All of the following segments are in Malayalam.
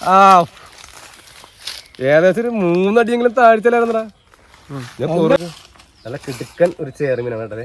ആ. ഏകദേശം ഒരു മൂന്നടിയെങ്കിലും താഴ്ചയിലായിരുന്നടാ ഞാൻ നല്ല കിടുക്കൻ ഒരു ചേർമീനാണ് കേട്ടത്.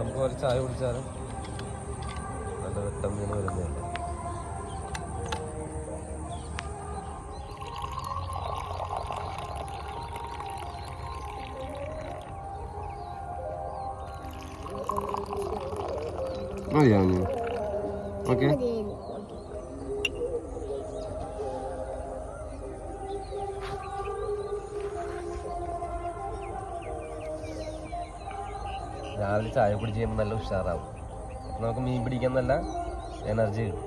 നമുക്ക് ഒരു ചായ കുടിച്ചാലും നല്ല വെട്ടം മീൻ വരുന്നുണ്ട് രാവിലെ ചായ കുടിച്ച് കഴിയുമ്പോൾ നല്ല ഉഷാറാവും. നമുക്ക് മീൻ പിടിക്കാൻ നല്ല എനർജി കിട്ടും.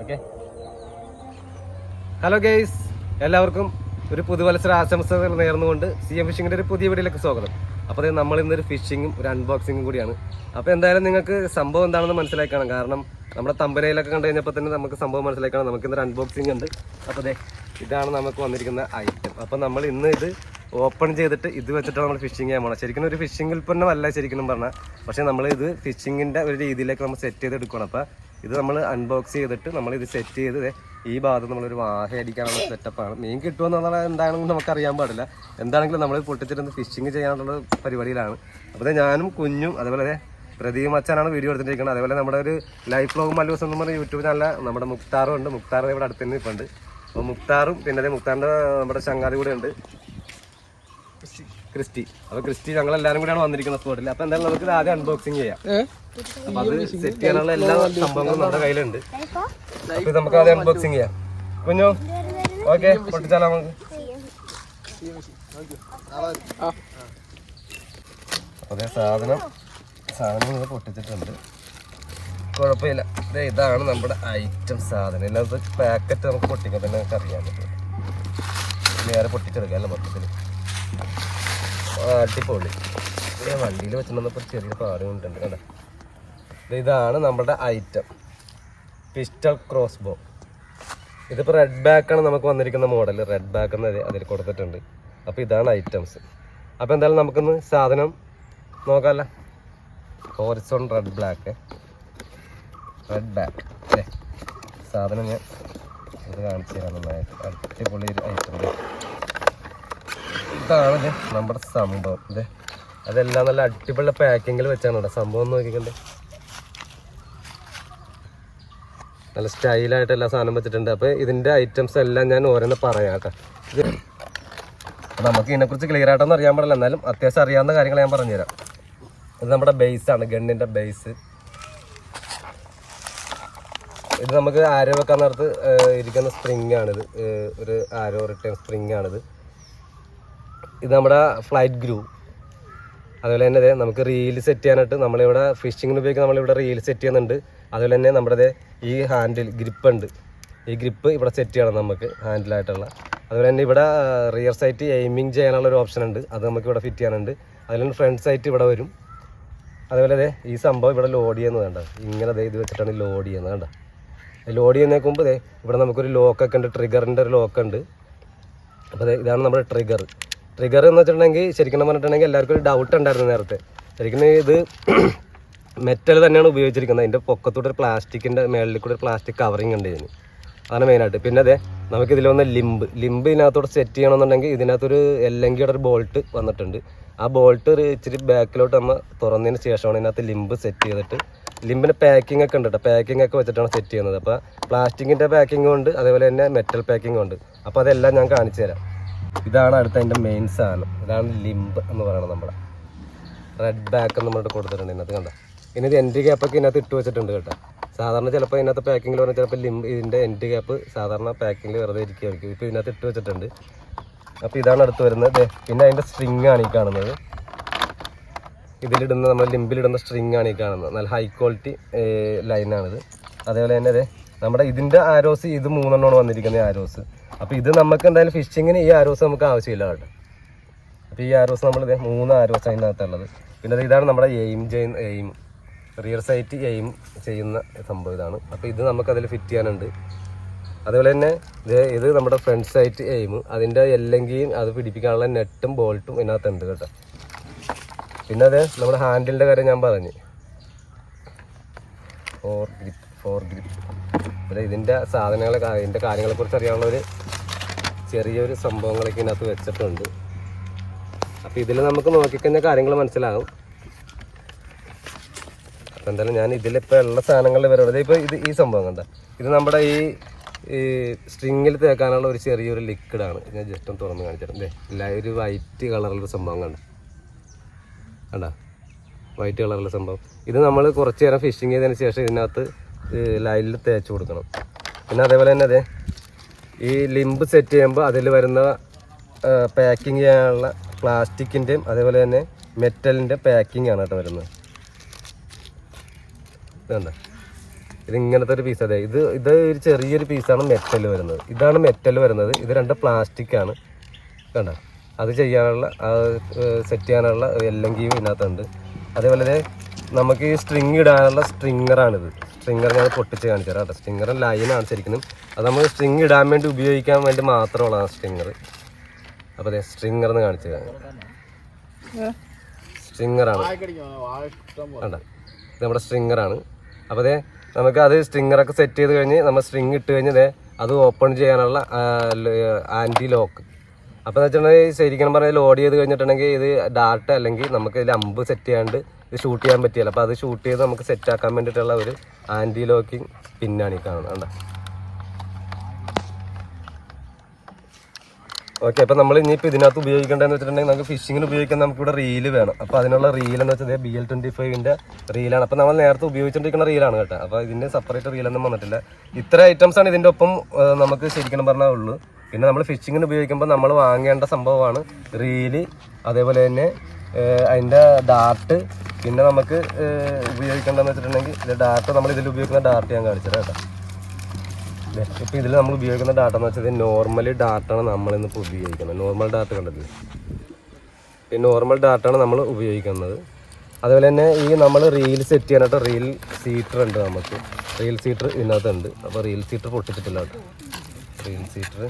ഓക്കെ ഹലോ ഗെയ്സ് എല്ലാവർക്കും ഒരു പുതുവത്സര ആശംസകൾ നേർന്നുകൊണ്ട് സി എം ഫിഷിങ്ങിന്റെ ഒരു പുതിയ വീഡിയോയിലേക്ക് സ്വാഗതം. അപ്പോൾ അതായത് നമ്മൾ ഇന്നൊരു ഫിഷിങ്ങും ഒരു അൺബോക്സിങ്ങും കൂടിയാണ്. അപ്പോൾ എന്തായാലും നിങ്ങൾക്ക് സംഭവം എന്താണെന്ന് മനസ്സിലാക്കണം. കാരണം നമ്മുടെ തമ്പനയിലൊക്കെ കണ്ടു കഴിഞ്ഞപ്പോൾ തന്നെ നമുക്ക് സംഭവം മനസ്സിലാക്കണം. നമുക്ക് ഇന്നൊരു അൺബോക്സിംഗ് ഉണ്ട്. അപ്പോൾ അതെ ഇതാണ് നമുക്ക് വന്നിരിക്കുന്ന ഐറ്റം അപ്പോൾ നമ്മൾ ഇന്ന് ഇത് ഓപ്പൺ ചെയ്തിട്ട് ഇത് വെച്ചിട്ടാണ് നമ്മൾ ഫിഷിംഗ് ചെയ്യാൻ പോകണം ശരിക്കും ഒരു ഫിഷിംഗ് ഉൽപ്പന്നമല്ല ശരിക്കും പറഞ്ഞാൽ പക്ഷേ നമ്മൾ ഇത് ഫിഷിങ്ങിന്റെ ഒരു രീതിയിലേക്ക് നമ്മൾ സെറ്റ് ചെയ്ത് എടുക്കണം അപ്പോൾ ഇത് നമ്മൾ അൺബോക്സ് ചെയ്തിട്ട് നമ്മൾ ഇത് സെറ്റ് ചെയ്ത് ഈ ഭാഗത്ത് നമ്മളൊരു വാഹ അടിക്കാനുള്ള സെറ്റപ്പാണ് മീൻ കിട്ടുമെന്നുള്ള എന്താണെന്ന് നമുക്ക് അറിയാൻ പാടില്ല. എന്താണെങ്കിലും നമ്മൾ പൊട്ടിച്ചിട്ട് ഫിഷിങ് ചെയ്യാനുള്ള പരിപാടിയിലാണ്. അപ്പോൾ ഞാനും കുഞ്ഞും അതുപോലെ പ്രദീപ് മച്ചാനാണ് വീഡിയോ എടുത്തിട്ടിരിക്കുന്നത് അതേപോലെ നമ്മുടെ ഒരു ലൈഫ് വ്ലോഗ് മല്ലൂസ് എന്ന് പറഞ്ഞ യൂട്യൂബ് ചാനൽ നമ്മുടെ മുക്താറും ഉണ്ട്. മുക്താർ ഇവിടെ അടുത്ത് തന്നെ ഇപ്പം ഉണ്ട്. അപ്പോൾ മുക്താറും പിന്നെ ദേ മുക്താറിന്റെ നമ്മുടെ ചങ്ങാതി കൂടെ ഉണ്ട്. ക്രിസ്റ്റി. അപ്പൊ ക്രിസ്റ്റി ഞങ്ങൾ എല്ലാരും കൂടിയാണ് വന്നിരിക്കുന്ന സ്പോട്ടിൽ അപ്പൊ എന്തായാലും നമുക്ക് ആദ്യം അൺബോക്സിങ് ചെയ്യാം. അപ്പൊ അത് സെറ്റ് ചെയ്യാനുള്ള എല്ലാ സംഭവങ്ങളും നമ്മുടെ കയ്യിലുണ്ട്. അപ്പൊ നമുക്ക് ആദ്യം അൺബോക്സിങ് ചെയ്യാം. കുഞ്ഞു ഓക്കെ പൊട്ടിച്ചാലോ നമുക്ക്? അതെ സാധനം. സാധനം നിങ്ങൾ പൊട്ടിച്ചിട്ടുണ്ട്. കുഴപ്പമില്ല. ദേ ഇതാണ് നമ്മുടെ ഐറ്റം സാധനം. ഇല്ലാത്ത പാക്കറ്റ് നമുക്ക് പൊട്ടിക്കാൻ തന്നെ നമുക്ക് അറിയാൻ പറ്റും നേരെ പൊട്ടിച്ചെടുക്കാം അല്ല മൊത്തത്തിൽ അടിപൊളി. ഞാൻ വണ്ടിയിൽ വെച്ചിട്ടുണ്ടപ്പോൾ ചെറിയ പാട് കൊണ്ടുണ്ട് കണ്ട? ഇതാണ് നമ്മുടെ ഐറ്റം പിസ്റ്റൾ ക്രോസ് ബോ ഇതിപ്പോൾ റെഡ് ബാക്കാണ് നമുക്ക് വന്നിരിക്കുന്ന മോഡൽ റെഡ് ബാക്ക് എന്ന് അതിൽ കൊടുത്തിട്ടുണ്ട്. അപ്പോൾ ഇതാണ് ഐറ്റംസ് അപ്പോൾ എന്തായാലും നമുക്കൊന്ന് സാധനം നോക്കാമല്ല horizon red black red back അല്ലേ സാധനം ഞാൻ ഇത് കാണിച്ചു തരാം നന്നായിട്ട്. അടിപൊളി ഒരു ഐറ്റം ഇതാണ് നമ്മുടെ സംഭവം. അല്ലേ അതെല്ലാം നല്ല അടിപൊളി പാക്കിങ്ങിൽ വെച്ചാണ് കേട്ടോ. സംഭവം നോക്കിക്കണ്ടേ. നല്ല സ്റ്റൈലായിട്ട് എല്ലാ സാധനം വെച്ചിട്ടുണ്ട്. അപ്പോൾ ഇതിന്റെ ഐറ്റംസ് എല്ലാം ഞാൻ ഓരോന്ന് പറയാം കേട്ടോ. ഇത് നമുക്ക് ഇതിനെക്കുറിച്ച് ക്ലിയർ ആയിട്ടൊന്നും അറിയാൻ പാടില്ല. എന്നാലും അത്യാവശ്യം അറിയാവുന്ന കാര്യങ്ങൾ ഞാൻ പറഞ്ഞുതരാം. ഇത് നമ്മുടെ ബേസ് ആണ് ഗണ്ണിന്റെ ബേസ് ഇത് നമുക്ക് ആരോ വെക്കാൻ നേരത്ത് ഇരിക്കുന്ന സ്പ്രിങ് ആണിത്. ഒരു ആരോ റിട്ടേൺ സ്പ്രിങ് ആണിത്. ഇത് നമ്മുടെ ഫ്ലൈറ്റ് ഗ്രൂ. അതുപോലെ തന്നെ നമുക്ക് റീൽ സെറ്റ് ചെയ്യാനായിട്ട് നമ്മളിവിടെ ഫിഷിങ്ങിന് ഉപയോഗിക്കുന്ന നമ്മളിവിടെ റീൽ സെറ്റ് ചെയ്യുന്നുണ്ട്. അതുപോലെ തന്നെ നമ്മുടെ ഈ ഹാൻഡിൽ ഗ്രിപ്പ് ഉണ്ട്. ഈ ഗ്രിപ്പ് ഇവിടെ സെറ്റ് ചെയ്യണം നമുക്ക് ഹാൻഡിലായിട്ടുള്ള അതുപോലെ തന്നെ ഇവിടെ റിയർ സൈറ്റ് എയിമിങ് ചെയ്യാനുള്ള ഒരു ഓപ്ഷൻ ഉണ്ട്. അത് നമുക്ക് ഇവിടെ ഫിറ്റ് ചെയ്യാനുണ്ട്. തന്നെ ഫ്രണ്ട് സൈറ്റ് ഇവിടെ വരും. അതുപോലെ അതെ ഈ സംഭവം ഇവിടെ ലോഡ് ചെയ്യുന്നത് വേണ്ട ഇങ്ങനെ ഇത് വെച്ചിട്ടാണ് ലോഡ് ചെയ്യുന്നത് വേണ്ട ലോഡ് ചെയ്യുന്നതിന് മുമ്പ് ഇവിടെ നമുക്കൊരു ലോക്കൊക്കെ ഉണ്ട്. ട്രിഗറിന്റെ ഒരു ലോക്കുണ്ട് അപ്പോൾ ഇതാണ് നമ്മുടെ ട്രിഗർ ട്രിഗർ എന്ന് വെച്ചിട്ടുണ്ടെങ്കിൽ ശരിക്കും പറഞ്ഞിട്ടുണ്ടെങ്കിൽ എല്ലാവർക്കും ഒരു ഡൗട്ട് ഉണ്ടായിരുന്നു നേരത്തെ. ശരിക്കും ഇത് മെറ്റൽ തന്നെയാണ് ഉപയോഗിച്ചിരിക്കുന്നത്. അതിന്റെ പൊക്കത്തൂടെ ഒരു പ്ലാസ്റ്റിക്കിന്റെ മേളിൽ കൂടെ ഒരു പ്ലാസ്റ്റിക് കവറിങ് ഉണ്ട് ഇതിന്. അതാണ് മെയിനായിട്ട് പിന്നെ അതെ നമുക്ക് ഇതിൽ വന്ന ലിംബ് ലിംബ് ഇതിനകത്തോടെ സെറ്റ് ചെയ്യണമെന്നുണ്ടെങ്കിൽ ഇതിനകത്തൊരു എല്ലെങ്കിയുടെ ഒരു ബോൾട്ട് വന്നിട്ടുണ്ട്. ആ ബോൾട്ട് ഒരു ഇച്ചിരി ബാക്കിലോട്ട് നമ്മൾ തുറന്നതിന് ശേഷമാണ് ഇതിനകത്ത് ലിംബ് സെറ്റ് ചെയ്തിട്ട്. ലിംബിന്റെ പാക്കിംഗ് ഒക്കെ ഉണ്ട് കേട്ടോ പാക്കിംഗ് ഒക്കെ വെച്ചിട്ടാണ് സെറ്റ് ചെയ്യുന്നത്. അപ്പോൾ പ്ലാസ്റ്റിക്കിന്റെ പാക്കിംഗ് ഉണ്ട് അതേപോലെ തന്നെ മെറ്റൽ പാക്കിംഗ് ഉണ്ട്. അപ്പോൾ അതെല്ലാം ഞാൻ കാണിച്ചു തരാം ഇതാണ് അടുത്ത അതിന്റെ മെയിൻ സാധനം. ഇതാണ് ലിംബ് എന്ന് പറയുന്നത് നമ്മുടെ റെഡ് ബാക്ക് എന്ന് പറഞ്ഞിട്ട് കൊടുത്തിട്ടുണ്ട് ഇതിനകത്ത് കണ്ടോ? ഇനി ഇത് എൻഡ് ഗ്യാപ്പൊക്കെ ഇതിനകത്ത് ഇട്ട് വെച്ചിട്ടുണ്ട് കേട്ടോ. സാധാരണ ചിലപ്പോൾ ഇതിനകത്ത് പാക്കിംഗിൽ പറഞ്ഞാൽ ചിലപ്പോൾ ലിംബ് ഇതിന്റെ എൻഡ് ഗ്യാപ്പ് സാധാരണ പാക്കിംഗിൽ വെറുതെ ഇരിക്കുമായിരിക്കും ഇപ്പോൾ ഇതിനകത്ത് ഇട്ട് വെച്ചിട്ടുണ്ട്. അപ്പോൾ ഇതാണ് അടുത്ത് വരുന്നത്. പിന്നെ അതിന്റെ സ്ട്രിങ് ആണ് ഈ കാണുന്നത്. ഇതിലിടുന്ന നമ്മൾ ലിമ്പിലിടുന്ന സ്ട്രിങ് ആണ് ഈ കാണുന്നത്. നല്ല ഹൈ ക്വാളിറ്റി ലൈനാണിത് അതേപോലെ തന്നെ നമ്മുടെ ഇതിന്റെ ആരോസ് ഇത് മൂന്നെണ്ണമാണ് വന്നിരിക്കുന്നത് ആരോസ് അപ്പോൾ ഇത് നമുക്ക് എന്തായാലും ഫിഷിങ്ങിന് ഈ ആരോസ് നമുക്ക് ആവശ്യമില്ല കേട്ടോ. അപ്പോൾ ഈ ആരോസ് നമ്മൾ മൂന്ന് ആരോസ് അതിനകത്തുള്ളത്. പിന്നെ ഇതാണ് നമ്മുടെ എയിം ചെയ്യുന്ന എയിം റിയർ സൈറ്റ് എയിം ചെയ്യുന്ന സംഭവം ഇതാണ്. അപ്പോൾ ഇത് നമുക്ക് അതിൽ ഫിറ്റ് ചെയ്യാനുണ്ട്. അതുപോലെ തന്നെ ഇത് ഇത് നമ്മുടെ ഫ്രണ്ട് സൈറ്റ് എയിം അതിന്റെ എല്ലെങ്കിലും അത് പിടിപ്പിക്കാനുള്ള നെറ്റും ബോൾട്ടും ഇതിനകത്തുണ്ട് കേട്ടോ. പിന്നെ അതെ നമ്മുടെ ഹാൻഡിലിന്റെ കാര്യം ഞാൻ പറഞ്ഞു. ഫോർ ഗ്രിപ്പ് ഫോർ ഗ്രിപ്പ് പിന്നെ ഇതിന്റെ സാധനങ്ങളെ ഇതിന്റെ കാര്യങ്ങളെക്കുറിച്ച് ഒരു ചെറിയൊരു സംഭവങ്ങളൊക്കെ ഇതിനകത്ത് വെച്ചിട്ടുണ്ട്. അപ്പോൾ ഇതിൽ നമുക്ക് നോക്കിക്കഴിഞ്ഞാൽ കാര്യങ്ങൾ മനസ്സിലാകും. അപ്പോൾ എന്തായാലും ഞാൻ ഇതിലിപ്പോൾ ഉള്ള സാധനങ്ങളിൽ വരുന്നത് ഇപ്പോൾ ഇത് ഈ സംഭവം കണ്ട? ഇത് നമ്മുടെ ഈ ഈ സ്ട്രിങ്ങിൽ തേക്കാനുള്ള ഒരു ചെറിയൊരു ലിക്വിഡാണ്. ഞാൻ ജസ്റ്റ് ഒന്ന് തുറന്ന് കാണിച്ചിട്ടുണ്ട് ഇല്ല ഒരു വൈറ്റ് കളറിലുള്ള സംഭവം കണ്ട? കണ്ട? വൈറ്റ് കളറിലുള്ള സംഭവം. ഇത് നമ്മൾ കുറച്ച് നേരം ഫിഷിങ് ചെയ്തതിന് ശേഷം ഇതിനകത്ത് ലൈനിൽ തേച്ച് കൊടുക്കണം. പിന്നെ അതേപോലെ തന്നെ അതെ ഈ ലിമ്പ് സെറ്റ് ചെയ്യുമ്പോൾ അതിൽ വരുന്ന പാക്കിങ് ചെയ്യാനുള്ള പ്ലാസ്റ്റിക്കിന്റെയും അതേപോലെ തന്നെ മെറ്റലിന്റെ പാക്കിംഗ് ആണ് കേട്ടോ വരുന്നത്. വേണ്ട ഇത് ഇങ്ങനത്തെ ഒരു പീസ് അതെ ഇത് ഇത് ഒരു ചെറിയൊരു പീസാണ് മെറ്റൽ വരുന്നത്. ഇതാണ് മെറ്റൽ വരുന്നത്. ഇത് രണ്ട് പ്ലാസ്റ്റിക്കാണ് കണ്ട? അത് ചെയ്യാനുള്ള സെറ്റ് ചെയ്യാനുള്ള എല്ലെങ്കിലും ഇതിനകത്തുണ്ട്. അതേപോലെ നമുക്ക് ഈ സ്ട്രിങ് ഇടാനുള്ള സ്ട്രിങ്ങറാണിത് സ്ട്രിങ്ങർ ഞാൻ പൊട്ടിച്ച് കാണിച്ചു തരാം കേട്ടോ. സ്ട്രിങ്ങർ ലൈനാണ് ശരിക്കും. അത് നമ്മൾ സ്ട്രിങ് ഇടാൻ വേണ്ടി ഉപയോഗിക്കാൻ വേണ്ടി മാത്രമുള്ള സ്ട്രിങ്ങർ അപ്പോൾ അതെ സ്ട്രിങ്ങർ എന്ന് കാണിച്ചു തരാം. സ്ട്രിങ്ങറാണ് വേണ്ട നമ്മുടെ സ്ട്രിങ്ങറാണ് അപ്പോൾ അതെ നമുക്ക് അത് സ്ട്രിങ്ങറൊക്കെ സെറ്റ് ചെയ്ത് കഴിഞ്ഞ് നമ്മൾ സ്ട്രിങ് ഇട്ട് കഴിഞ്ഞ് ദേ അത് ഓപ്പൺ ചെയ്യാനുള്ള ആന്റി ലോക്ക് അപ്പോൾ എന്ന് വെച്ചിട്ടുണ്ടെങ്കിൽ ശരിക്കും പറഞ്ഞാൽ ലോഡ് ചെയ്ത് കഴിഞ്ഞിട്ടുണ്ടെങ്കിൽ ഇത് ഡാർട്ട് അല്ലെങ്കിൽ നമുക്ക് ഇതിൽ അമ്പ് സെറ്റ് ചെയ്യാണ്ട് ഇത് ഷൂട്ട് ചെയ്യാൻ പറ്റിയല്ല. അപ്പോൾ അത് ഷൂട്ട് ചെയ്ത് നമുക്ക് സെറ്റ് ആക്കാൻ വേണ്ടിയിട്ടുള്ള ഒരു ആന്റി ലോക്കിംഗ് പിന്നാണ് ഈ കാണുന്നത്. കണ്ട? ഓക്കെ അപ്പോൾ നമ്മൾ ഇനിയിപ്പോൾ ഇതിനകത്ത് ഉപയോഗിക്കേണ്ടതെന്ന് വെച്ചിട്ടുണ്ടെങ്കിൽ നമുക്ക് ഫിഷിങ്ങിന് ഉപയോഗിക്കാൻ നമുക്ക് ഇവിടെ റീൽ വേണം. അപ്പോൾ അതിനുള്ള റീൽ എന്ന് വെച്ചാൽ ബി എൽ ട്വന്റി ഫൈവിന്റെ റീലാണ് അപ്പോൾ നമ്മൾ നേരത്തെ ഉപയോഗിച്ചുകൊണ്ടിരിക്കുന്ന റീലാണ് കേട്ടോ. അപ്പോൾ ഇതിന്റെ സെപ്പറേറ്റ് റീലൊന്നും വന്നിട്ടില്ല. ഇത്ര ഐറ്റംസ് ആണ് ഇതിന്റെ ഒപ്പം നമുക്ക് ശരിക്കും പറഞ്ഞാൽ ഉള്ളൂ. പിന്നെ നമ്മൾ ഫിഷിങ്ങിന് ഉപയോഗിക്കുമ്പോൾ നമ്മൾ വാങ്ങേണ്ട സംഭവമാണ് റീൽ അതേപോലെ തന്നെ അതിന്റെ ഡാർട്ട് പിന്നെ നമുക്ക് ഉപയോഗിക്കേണ്ടതെന്ന് വെച്ചിട്ടുണ്ടെങ്കിൽ ഡാർട്ട് നമ്മൾ ഇതിൽ ഉപയോഗിക്കുന്ന ഡാർട്ട് ഞാൻ കാണിച്ചത് കേട്ടോ. ഇപ്പം ഇതിൽ നമ്മൾ ഉപയോഗിക്കുന്ന ഡാറ്റ എന്ന് വെച്ചാൽ നോർമലി ഡാറ്റാണ് നമ്മളിന്നിപ്പോൾ ഉപയോഗിക്കുന്നത്. നോർമൽ ഡാറ്റ കണ്ടത്. ഈ നോർമൽ ഡാറ്റാണ് നമ്മൾ ഉപയോഗിക്കുന്നത്. അതുപോലെ തന്നെ ഈ നമ്മൾ റീൽ സെറ്റ് ചെയ്യാനായിട്ട് റീൽ സീറ്റർ ഉണ്ട് നമുക്ക്. റീൽ സീറ്റർ ഇതിനകത്തുണ്ട്. അപ്പോൾ റീൽ സീറ്റർ പൊട്ടിച്ചിട്ടില്ല റീൽ സീറ്റർ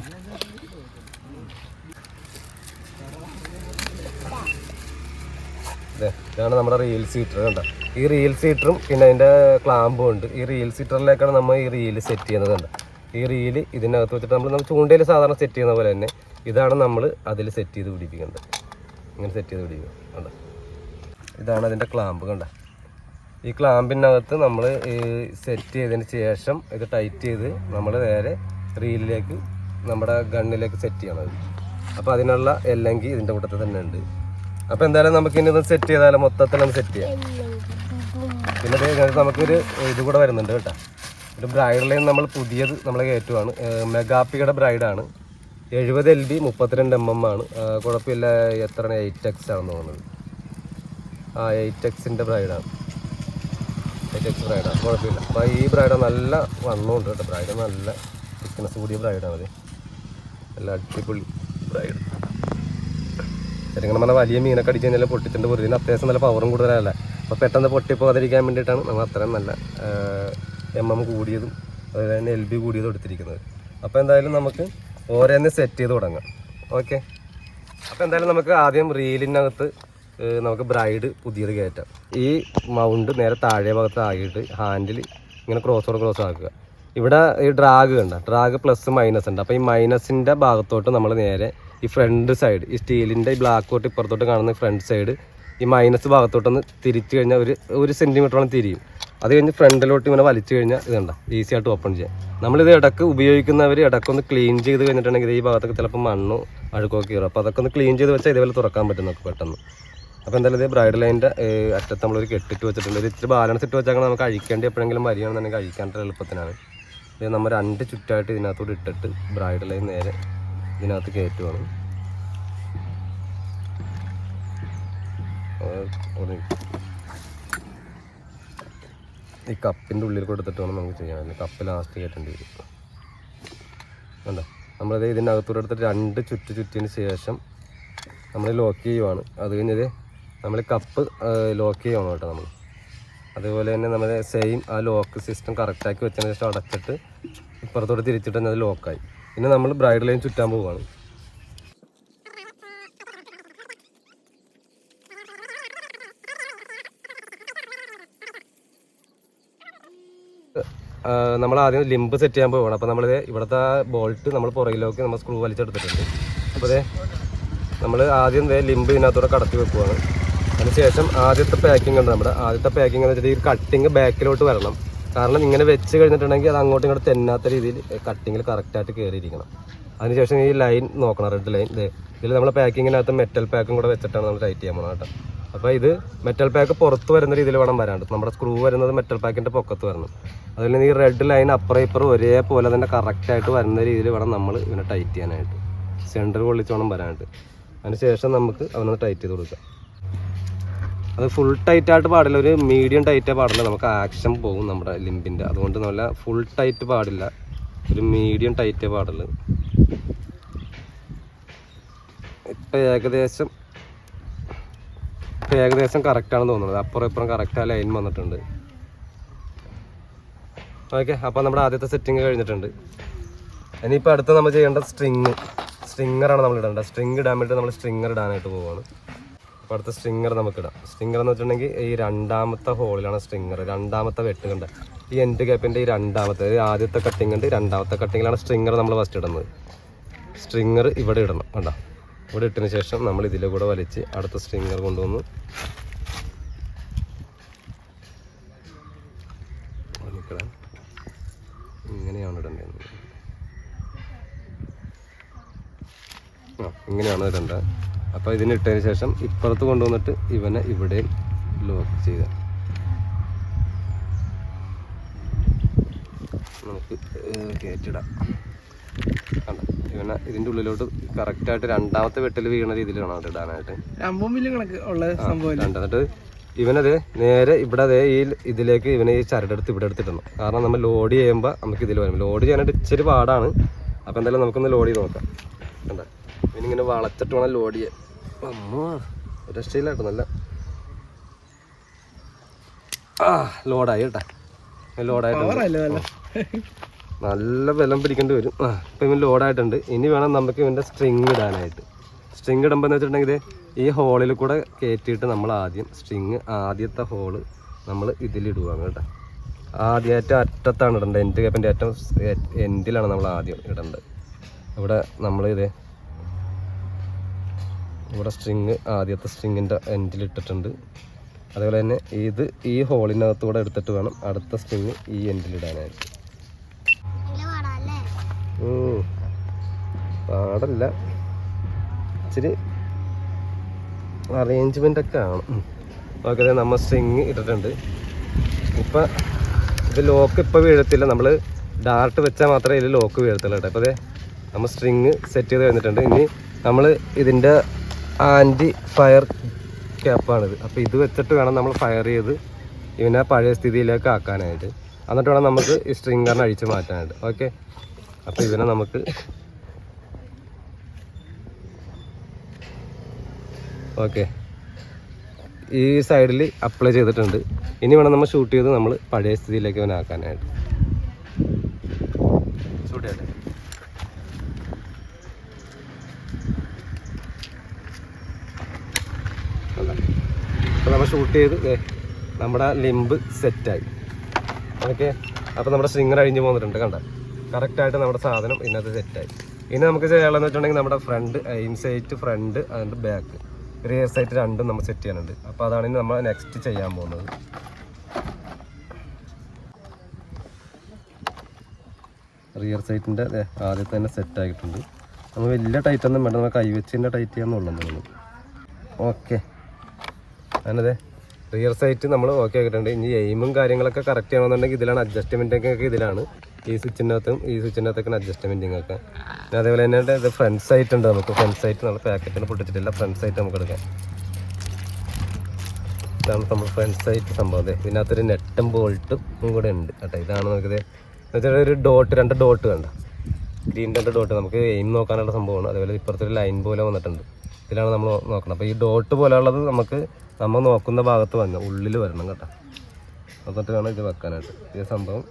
ഇതാണ് നമ്മുടെ റീൽ സീറ്റർ കണ്ട? ഈ റീൽ സീറ്ററും പിന്നെ അതിന്റെ ക്ലാമ്പും ഉണ്ട്. ഈ റീൽ സീറ്ററിലേക്കാണ് നമ്മൾ ഈ റീൽ സെറ്റ് ചെയ്യുന്നത് കണ്ട? ഈ റീൽ ഇതിനകത്ത് വെച്ചിട്ട് നമ്മൾ ചൂണ്ടയിൽ സാധാരണ സെറ്റ് ചെയ്യുന്ന പോലെ തന്നെ ഇതാണ് നമ്മൾ അതിൽ സെറ്റ് ചെയ്ത് പിടിപ്പിക്കേണ്ടത് ഇങ്ങനെ സെറ്റ് ചെയ്ത് പിടിക്കുക കണ്ട? ഇതാണ് അതിന്റെ ക്ലാമ്പ് കണ്ട? ഈ ക്ലാമ്പിനകത്ത് നമ്മൾ സെറ്റ് ചെയ്തതിന് ശേഷം ഇത് ടൈറ്റ് ചെയ്ത് നമ്മൾ നേരെ റീലിലേക്ക് നമ്മുടെ ഗണ്ണിലേക്ക് സെറ്റ് ചെയ്യണം. അപ്പോൾ അതിനുള്ള എല്ലെങ്കിൽ ഇതിന്റെ കൂട്ടത്തിൽ തന്നെ ഉണ്ട്. അപ്പോൾ എന്തായാലും നമുക്ക് ഇനി സെറ്റ് ചെയ്താലും? മൊത്തത്തിലൊന്ന് സെറ്റ് ചെയ്യാം. പിന്നെ നമുക്കൊരു ഇത് കൂടെ വരുന്നുണ്ട് കേട്ടോ. ഒരു ബ്രൈഡ് ലൈൻ നമ്മൾ പുതിയത് നമ്മളെ കയറ്റുവാണ്. മെഗാപ്പിയുടെ ബ്രൈഡാണ് എഴുപത് എൽ ബി മുപ്പത്തിരണ്ട് എം എം ആണ്. കുഴപ്പമില്ല. എത്ര എയ്റ്റ് എക്സ് ആണെന്ന് തോന്നുന്നത് ആ എയ്റ്റ് എക്സിന്റെ ബ്രൈഡാണ് എയ്റ്റ് എക്സ് ബ്രൈഡാണ് കുഴപ്പമില്ല. അപ്പോൾ ഈ ബ്രൈഡ് നല്ല വണ്ണമുണ്ട് കേട്ടോ. ബ്രൈഡ് നല്ല തിക്നെസ് കൂടിയ ബ്രൈഡാണ് അത്. നല്ല അടിപൊളി ബ്രൈഡ് ശരിക്കും പറഞ്ഞാൽ വലിയ മീനൊക്കെ അടിച്ച് കഴിഞ്ഞാൽ പൊട്ടിച്ചിട്ട് ഇതിന് അത്യാവശ്യം നല്ല പവറും കൂടുതലല്ല അപ്പോൾ പെട്ടെന്ന് പൊട്ടിപ്പോകാതിരിക്കാൻ വേണ്ടിയിട്ടാണ് നമ്മൾ അത്രയും നല്ല എം എം കൂടിയതും അതുപോലെ തന്നെ എൽ ബി കൂടിയതും എടുത്തിരിക്കുന്നത്. അപ്പോൾ എന്തായാലും നമുക്ക് ഓരോന്ന് സെറ്റ് ചെയ്ത് തുടങ്ങാം. ഓക്കെ അപ്പോൾ എന്തായാലും നമുക്ക് ആദ്യം റീലിനകത്ത് നമുക്ക് ബ്രൈഡ് പുതിയത് കയറ്റാം. ഈ മൗണ്ട് നേരെ താഴെ ഭാഗത്ത് ആക്കിയിട്ട് ഹാൻഡിൽ ഇങ്ങനെ ക്രോസോട് ക്രോസ് ആക്കുക. ഇവിടെ ഈ ഡ്രാഗ് കണ്ട ഡ്രാഗ് പ്ലസ് മൈനസ് ഉണ്ട്. അപ്പോൾ ഈ മൈനസിന്റെ ഭാഗത്തോട്ട് നമ്മൾ നേരെ ഈ ഫ്രണ്ട് സൈഡ് ഈ സ്റ്റീലിന്റെ ബ്ലാക്ക് കോട്ട് ഇപ്പുറത്തോട്ട് കാണുന്ന ഫ്രണ്ട് സൈഡ് ഈ മൈനസ് ഭാഗത്തോട്ടൊന്ന് തിരിച്ചു കഴിഞ്ഞാൽ ഒരു ഒരു സെന്റിമീറ്ററോളം തിരിയും. അത് കഴിഞ്ഞ് ഫ്രണ്ടിലോട്ട് ഇങ്ങനെ വലിച്ചു കഴിഞ്ഞാൽ ഇതുണ്ട ഈസി ആയിട്ട് ഓപ്പൺ ചെയ്യാം. നമ്മളിത് ഇടയ്ക്ക് ഉപയോഗിക്കുന്നവർ ഇടക്കൊന്ന് ക്ലീൻ ചെയ്ത് കഴിഞ്ഞിട്ടുണ്ടെങ്കിൽ ഈ ഭാഗത്തൊക്കെ ചിലപ്പോൾ മണ്ണോ അഴുക്കൊക്കെ കയറും അപ്പോൾ അതൊക്കെ ഒന്ന് ക്ലീൻ ചെയ്ത് വെച്ചാൽ ഇതേപോലെ തുറക്കാൻ പറ്റും നമുക്ക് പെട്ടെന്ന്. അപ്പോൾ എന്തായാലും ഇത് ബ്രൈഡ് ലൈന്റെ അറ്റത്ത് നമ്മളൊരു കെട്ടിട്ട് വെച്ചിട്ടുണ്ട്. ഇത് ഇത്തിരി ബാലൻസ് ഇട്ട് വെച്ചാൽ നമുക്ക് അഴിക്കേണ്ടി എപ്പോഴെങ്കിലും വരികയാണെന്നുണ്ടെങ്കിൽ അഴിക്കാനുള്ള എളുപ്പത്തിനാണ്. ഇത് നമ്മൾ രണ്ട് ചുറ്റായിട്ട് ഇതിനകത്തോട്ട് ഇട്ടിട്ട് ബ്രൈഡ് ലൈൻ നേരെ ഇതിനകത്ത് കയറ്റുവാണ്. ഈ കപ്പിന്റെ ഉള്ളിൽ കൊടുത്തിട്ട് വേണം നമുക്ക് ചെയ്യാൻ. കപ്പ് ലാസ്റ്റ് കയറ്റേണ്ടി വരും. കണ്ടോ? നമ്മളത് ഇതിന്റെ അകത്തൂടെ എടുത്തിട്ട് രണ്ട് ചുറ്റ് ചുറ്റിന് ശേഷം നമ്മൾ ലോക്ക് ചെയ്യുവാണ്. അത് കഴിഞ്ഞത് നമ്മൾ കപ്പ് ലോക്ക് ചെയ്യണം കേട്ടോ നമ്മൾ അതുപോലെ തന്നെ നമ്മുടെ സെയിം ആ ലോക്ക് സിസ്റ്റം കറക്റ്റാക്കി വെച്ചതിന് ശേഷം അടച്ചിട്ട് ഇപ്പുറത്തോട്ട് തിരിച്ചിട്ട് തന്നെ അത് ലോക്കായി പിന്നെ നമ്മൾ ബ്രൈഡ് ലൈൻ ചുറ്റാൻ പോവുകയാണ് നമ്മൾ ആദ്യം ലിമ്പ് സെറ്റ് ചെയ്യാൻ പോവാണ്. അപ്പോൾ നമ്മൾ ഇവിടുത്തെ ബോൾട്ട് നമ്മൾ പുറകിലേക്ക് നമ്മൾ സ്ക്രൂ വലിച്ചെടുത്തിട്ടുണ്ട്. അപ്പോൾ അതെ നമ്മൾ ആദ്യം ലിമ്പ് ഇതിനകത്തൂടെ കടത്തി വെക്കുവാണ്. അതിനുശേഷം ആദ്യത്തെ പാക്കിംഗ് ഉണ്ട് നമ്മുടെ? ആദ്യത്തെ പാക്കിംഗ് എന്ന് വെച്ചിട്ട് ഈ കട്ടിങ് ബാക്കിലോട്ട് വരണം. കാരണം ഇങ്ങനെ വെച്ച് കഴിഞ്ഞിട്ടുണ്ടെങ്കിൽ അത് അങ്ങോട്ടും ഇങ്ങോട്ട് തെന്നാത്ത രീതിയിൽ കട്ടിങ്ങിൽ കറക്റ്റായിട്ട് കയറിയിരിക്കണം അതിനുശേഷം ഈ ലൈൻ നോക്കണം റെഡ് ലൈൻ ഇതേ ഇതിൽ നമ്മൾ പാക്കിങ്ങിനകത്ത് മെറ്റൽ പാക്കും കൂടെ വെച്ചിട്ടാണ് നമ്മൾ ടൈറ്റ് ചെയ്യാൻ പോകണം കേട്ടോ. അപ്പോൾ ഇത് മെറ്റൽ പാക്ക് പുറത്ത് വരുന്ന രീതിയിൽ വേണം വരാണ്ട്. നമ്മുടെ സ്ക്രൂ വരുന്നത് മെറ്റൽ പാക്കിന്റെ പൊക്കത്ത് വരണം. അതിൽ ഈ റെഡ് ലൈൻ അപ്പുറം ഇപ്പുറം ഒരേപോലെ തന്നെ കറക്റ്റായിട്ട് വരുന്ന രീതിയിൽ വേണം നമ്മൾ ഇവനെ ടൈറ്റ് ചെയ്യാനായിട്ട്. സെന്റർ കൊള്ളിച്ച് വേണം വരാനായിട്ട് അതിനുശേഷം നമുക്ക് അവനൊന്ന് ടൈറ്റ് ചെയ്ത് കൊടുക്കാം. അത് ഫുൾ ടൈറ്റായിട്ട് പാടില്ല. ഒരു മീഡിയം ടൈറ്റേ പാടില്ല. നമുക്ക് ആക്ഷൻ പോകും നമ്മുടെ ലിമ്പിന്റെ അതുകൊണ്ട് നല്ല ഫുൾ ടൈറ്റ് പാടില്ല. ഒരു മീഡിയം ടൈറ്റേ പാടുള്ളൂ ഇപ്പം ഏകദേശം ഇപ്പം ഏകദേശം കറക്റ്റാണെന്ന് തോന്നുന്നത്. അപ്പുറം ഇപ്പുറം കറക്റ്റ് ആ ലൈൻ വന്നിട്ടുണ്ട്. ഓക്കെ അപ്പോൾ നമ്മുടെ ആദ്യത്തെ സെറ്റിങ് കഴിഞ്ഞിട്ടുണ്ട്. ഇനിയിപ്പോൾ അടുത്ത് നമ്മൾ ചെയ്യേണ്ട സ്ട്രിങ് സ്ട്രിങ്ങറാണ് നമ്മൾ ഇടേണ്ടത്. സ്ട്രിങ് ഇടാൻ വേണ്ടി നമ്മൾ സ്ട്രിങ്ങർ ഇടാനായിട്ട് പോവുകയാണ് അപ്പോൾ അടുത്ത സ്ട്രിങ്ങർ നമുക്ക് ഇടാം സ്ട്രിങ്ങർ എന്ന് വെച്ചിട്ടുണ്ടെങ്കിൽ ഈ രണ്ടാമത്തെ ഹോളിലാണ് സ്ട്രിങ്ങർ. രണ്ടാമത്തെ വെട്ട് കണ്ട ഈ എൻഡ് ക്യാപ്പിന്റെ ഈ രണ്ടാമത്തെ ആദ്യത്തെ കട്ടിങ് ഉണ്ട്. രണ്ടാമത്തെ കട്ടിങ്ങിലാണ് സ്ട്രിങ്ങർ നമ്മൾ ഫസ്റ്റ് ഇടുന്നത്. സ്ട്രിങ്ങർ ഇവിടെ ഇടണം. കണ്ട? ഇവിടെ ഇട്ടതിന് ശേഷം നമ്മൾ ഇതിലെ കൂടെ വലിച്ച് അടുത്ത സ്ട്രിങ്ങർ കൊണ്ടുവന്ന്. ഇങ്ങനെയാണ് ഇടേണ്ടത്. ആ ഇങ്ങനെയാണ് ഇടേണ്ടത്. അപ്പോൾ ഇതിന് ഇട്ടതിന് ശേഷം ഇപ്പുറത്ത് കൊണ്ടുവന്നിട്ട് ഇവനെ ഇവിടെ ലോക്ക് ചെയ്ത. നമുക്ക് കയറ്റിടാം കണ്ടോ? ഇവനെ ഇതിന്റെ ഉള്ളിലോട്ട് കറക്റ്റായിട്ട് രണ്ടാമത്തെ വെട്ടിൽ വീണ രീതിയിൽ വേണം അത് ഇടാനായിട്ട് എന്നിട്ട് ഇവനത് നേരെ ഇവിടെ അതേ ഈ ഇതിലേക്ക് ഇവനെ ഈ ചരടെടുത്ത് ഇവിടെ എടുത്തിടണം കാരണം നമ്മൾ ലോഡ് ചെയ്യുമ്പോൾ നമുക്ക് ഇതിൽ വരും. ലോഡ് ചെയ്യാനായിട്ട് ഇച്ചിരി പാടാണ്. അപ്പോൾ എന്തായാലും നമുക്കൊന്ന് ലോഡ് ചെയ്ത് നോക്കാം. കണ്ട? ഇവനിങ്ങനെ വളച്ചിട്ട് വേണം ലോഡ് ചെയ്യാൻ. അമ്മ രക്ഷയിലാട്ടോ നല്ല. ആ ലോഡായി കേട്ടാ. ലോഡായിട്ടുണ്ട് നല്ല? നല്ല ബലം പിടിക്കേണ്ടി വരും. ആ ഇപ്പം ഇവൻ ലോഡായിട്ടുണ്ട് ഇനി വേണം നമുക്ക് ഇവന്റെ സ്ട്രിങ് ഇടാനായിട്ട്. സ്ട്രിങ് ഇടുമ്പോൾ എന്ന് വെച്ചിട്ടുണ്ടെങ്കിൽ ഈ ഹോളിൽ കൂടെ കയറ്റിയിട്ട് നമ്മൾ ആദ്യം സ്ട്രിങ് ആദ്യത്തെ ഹോൾ നമ്മൾ ഇതിലിടുവാണ് കേട്ടോ. ആദ്യമായിട്ട് അറ്റത്താണ് ഇടേണ്ടത്. എന്റെ കേപ്പിന്റെ ഏറ്റവും എൻഡിലാണ് നമ്മൾ ആദ്യം ഇടേണ്ടത്. ഇവിടെ നമ്മൾ ഇത് ഇവിടെ സ്ട്രിങ് ആദ്യത്തെ സ്ട്രിങ്ങിന്റെ എൻഡിലിട്ടിട്ടുണ്ട് അതുപോലെ തന്നെ ഇത് ഈ ഹോളിനകത്തൂടെ എടുത്തിട്ട് വേണം അടുത്ത സ്ട്രിങ് ഈ എൻഡിലിടാനായിട്ട്. പാടല്ല. ഇച്ചിരി അറേഞ്ച്മെന്റ് ഒക്കെ ആണ് ഓക്കെ നമ്മൾ സ്ട്രിങ് ഇട്ടിട്ടുണ്ട്. ഇപ്പം ഇത് ലോക്ക് ഇപ്പോൾ വീഴത്തില്ല. നമ്മൾ ഡാർട്ട് വെച്ചാൽ മാത്രമേ ഇതിൽ ലോക്ക് വീഴത്തുള്ളൂ കേട്ടോ. അപ്പോൾ അതെ നമ്മൾ സ്ട്രിങ് സെറ്റ് ചെയ്ത് കഴിഞ്ഞിട്ടുണ്ട്. ഇനി നമ്മൾ ഇതിന്റെ ആന്റി ഫയർ ക്യാപ്പാണിത്. അപ്പോൾ ഇത് വെച്ചിട്ട് വേണം നമ്മൾ ഫയർ ചെയ്ത് ഇവനെ പഴയ സ്ഥിതിയിലേക്ക് ആക്കാനായിട്ട്. എന്നിട്ട് വേണം നമുക്ക് ഈ സ്ട്രിംഗറിനെ അഴിച്ച് മാറ്റാനായിട്ട്. ഓക്കെ അപ്പോൾ ഇവനെ നമുക്ക് ഓക്കെ ഈ സൈഡിൽ അപ്ലൈ ചെയ്തിട്ടുണ്ട്. ഇനി വേണം നമ്മൾ ഷൂട്ട് ചെയ്ത് നമ്മൾ പഴയ സ്ഥിതിയിലേക്ക് അവനെ അപ്പോൾ നമ്മൾ ഷൂട്ട് ചെയ്ത് നമ്മുടെ ലിംബ് സെറ്റായി ഓക്കെ? അപ്പോൾ നമ്മുടെ സ്ട്രിങ്ങർ അഴിഞ്ഞ് പോന്നിട്ടുണ്ട് കണ്ട? കറക്റ്റായിട്ട് നമ്മുടെ സാധനം ഇന്നത് സെറ്റായി ഇനി നമുക്ക് ചെയ്യാനുള്ളതെന്ന് വെച്ചിട്ടുണ്ടെങ്കിൽ നമ്മുടെ ഫ്രണ്ട് ഇൻസൈറ്റ് ഫ്രണ്ട് അതിന്റെ ബാക്ക് റിയർ സൈറ്റ് രണ്ടും നമ്മൾ സെറ്റ് ചെയ്യാനുണ്ട്. അപ്പോൾ അതാണ് ഇനി നമ്മൾ നെക്സ്റ്റ് ചെയ്യാൻ പോകുന്നത്. റിയർ സൈറ്റിന്റെ ആദ്യത്തെ തന്നെ സെറ്റ് ആയിട്ടുണ്ട്. നമ്മൾ വലിയ ടൈറ്റ് ഒന്നും വേണ്ട നമ്മൾ കൈവച്ചിന്റെ ടൈറ്റ് ചെയ്യാന്നുള്ളൂ നമ്മൾ ഓക്കെ. അങ്ങനതെ റിയർ സൈറ്റ് നമ്മൾ ഓക്കെ ആക്കിയിട്ടുണ്ട്. ഇനി എയിമും കാര്യങ്ങളൊക്കെ കറക്റ്റ് ചെയ്യണമെന്നുണ്ടെങ്കിൽ ഇതിലാണ് അഡ്ജസ്റ്റ്മെന്റ് ഒക്കെ ഇതിലാണ്. ഈ സ്വിച്ചിനകത്തും ഈ സ്വിച്ചിനകത്തൊക്കെ അഡ്ജസ്റ്റ്മെന്റിങ് ഒക്കെ പിന്നെ അതേപോലെ തന്നെ ഇത് ഫ്രണ്ട് സൈറ്റ് ഉണ്ട് നമുക്ക്. ഫ്രണ്ട് സൈറ്റ് നമ്മൾ പാക്കറ്റിൽ പൊട്ടിച്ചിട്ടില്ല. ഫ്രണ്ട് സൈറ്റ് നമുക്ക് എടുക്കാം. ഇതാണ് നമ്മൾ ഫ്രണ്ട് സൈറ്റ് സംഭവം. അതെ ഇതിനകത്തൊരു നെട്ടും ബോൾട്ടും കൂടെ ഉണ്ട് കേട്ടോ. ഇതാണ് നമുക്കിത് എന്നുവെച്ചാൽ ഒരു ഡോട്ട് രണ്ട് ഡോട്ട് കണ്ട. ഗ്രീൻ രണ്ട് ഡോട്ട് നമുക്ക് എയിം നോക്കാനുള്ള സംഭവമാണ്. അതേപോലെ ഇപ്പുറത്തൊരു ലൈൻ പോലെ വന്നിട്ടുണ്ട്. ഇതിലാണ് നമ്മൾ നോക്കണം അപ്പോൾ ഈ ഡോട്ട് പോലെയുള്ളത് നമുക്ക് നമ്മൾ നോക്കുന്ന ഭാഗത്ത് വന്ന ഉള്ളിൽ വരണം കേട്ടോ. എന്നിട്ട് വേണം ഇത് വെക്കാനായിട്ട്. ഈ സംഭവം.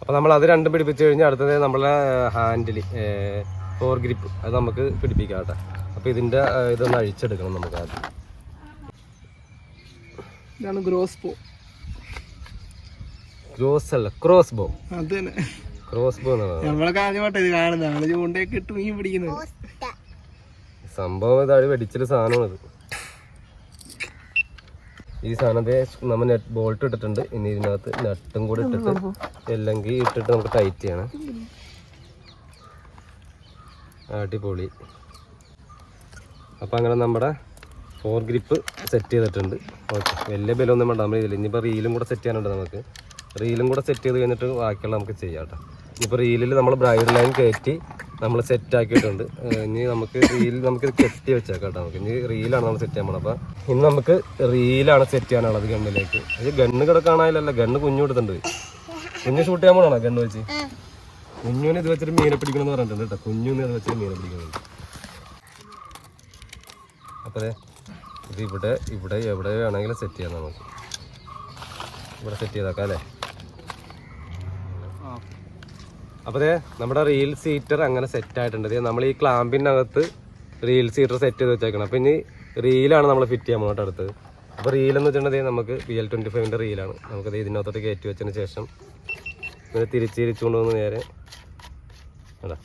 അപ്പോൾ നമ്മൾ അത് രണ്ടും പിടിപ്പിച്ച് കഴിഞ്ഞാൽ അടുത്തത് നമ്മളെ ഹാൻഡിൽ ഫോർ ഗ്രിപ്പ് അത് നമുക്ക് പിടിപ്പിക്കാം കേട്ടോ. അപ്പോൾ ഇതിന്റെ ഇതൊന്ന് അഴിച്ചെടുക്കണം നമുക്ക് ആദ്യം. ഇതാണ് ഗ്രോസ് ബോ. ഗ്രോസ് അല്ല ക്രോസ് ബോ അത് തന്നെ. ക്രോസ് ബോ നമ്മളൊക്കെ ആദ്യമായിട്ട് ഇത് കാണുന്നത്. നമ്മൾ ചൂണ്ടയൊക്കെ ഇട്ട് മീൻ പിടിക്കുന്നത്. സംഭവം ഇത് അടി വെടിച്ചൊരു സാധനമാണിത്. ഈ സാധനത്തെ നമ്മൾ നെറ്റ് ബോൾട്ട് ഇട്ടിട്ടുണ്ട്. ഇനി ഇതിനകത്ത് നട്ടും കൂടി ഇട്ടിട്ട് അല്ലെങ്കിൽ ഇട്ടിട്ട് നമുക്ക് ടൈറ്റ് ചെയ്യണം. അടിപൊളി. അപ്പം അങ്ങനെ നമ്മുടെ ഫോർ ഗ്രിപ്പ് സെറ്റ് ചെയ്തിട്ടുണ്ട്. ഓക്കെ വലിയ ബലമൊന്നും വേണ്ട. നമ്മൾ ഇതിൽ ഇനിയിപ്പോൾ റീലും കൂടെ സെറ്റ് ചെയ്യാനുണ്ട് നമുക്ക്. റീലും കൂടെ സെറ്റ് ചെയ്ത് കഴിഞ്ഞിട്ട് ബാക്കിയുള്ള നമുക്ക് ചെയ്യാം കേട്ടോ. ഇനിയിപ്പോൾ റീലിൽ നമ്മൾ ബ്രൈഡ് ലൈൻ കയറ്റി നമ്മൾ സെറ്റ് ആക്കിയിട്ടുണ്ട്. ഇനി നമുക്ക് റീൽ നമുക്ക് കെട്ടി വെച്ചേക്കാം കേട്ടോ നമുക്ക്. ഇനി റീലാണ് നമ്മൾ സെറ്റ് ചെയ്യാൻ പോകണം അപ്പോൾ ഇനി നമുക്ക് റീലാണ് സെറ്റ് ചെയ്യാനുള്ളത് ഗണ്ണിലേക്ക് അത് ഗണ്ണ് കിടക്കാനായാലല്ല ഗണ്ണ് കുഞ്ഞു കൊടുത്തിട്ടുണ്ട്. കുഞ്ഞു ഷൂട്ട് ചെയ്യാൻ പോകണോ ഗണ്ണ് വെച്ച്? കുഞ്ഞുവിന് ഇത് വെച്ചിട്ട് മീനെ പിടിക്കണമെന്ന് പറഞ്ഞിട്ടുണ്ട് കേട്ടോ. കുഞ്ഞുനെ ഇത് വെച്ചിട്ട് മീനെ പിടിക്കുന്നുണ്ട് അപ്പോൾ ഇത് ഇവിടെ ഇവിടെ എവിടെ വേണമെങ്കിലും സെറ്റ് ചെയ്യാം നമുക്ക്. ഇവിടെ സെറ്റ് ചെയ്തേക്കാം അല്ലേ? അപ്പോൾ നമ്മുടെ റീൽ സീറ്റർ അങ്ങനെ സെറ്റ് ആയിട്ടുണ്ട്. നമ്മൾ ഈ ക്ലാമ്പിനകത്ത് റീൽ സീറ്റർ സെറ്റ് ചെയ്ത് വെച്ചേക്കണം. അപ്പോൾ ഇനി റീലാണ് നമ്മൾ ഫിറ്റ് ചെയ്യാൻ പോകുന്നത് അടുത്ത്. അപ്പോൾ റീൽ എന്ന് വെച്ചിട്ടുണ്ടെങ്കിൽ നമുക്ക് വി എൽ ട്വന്റി ഫൈവിന്റെ റീലാണ് നമുക്കത് ഇതിനകത്തോട്ട് കയറ്റി വെച്ചതിന് ശേഷം ഇങ്ങനെ തിരിച്ച് തിരിച്ചുകൊണ്ട് വന്ന് നേരെ അതാ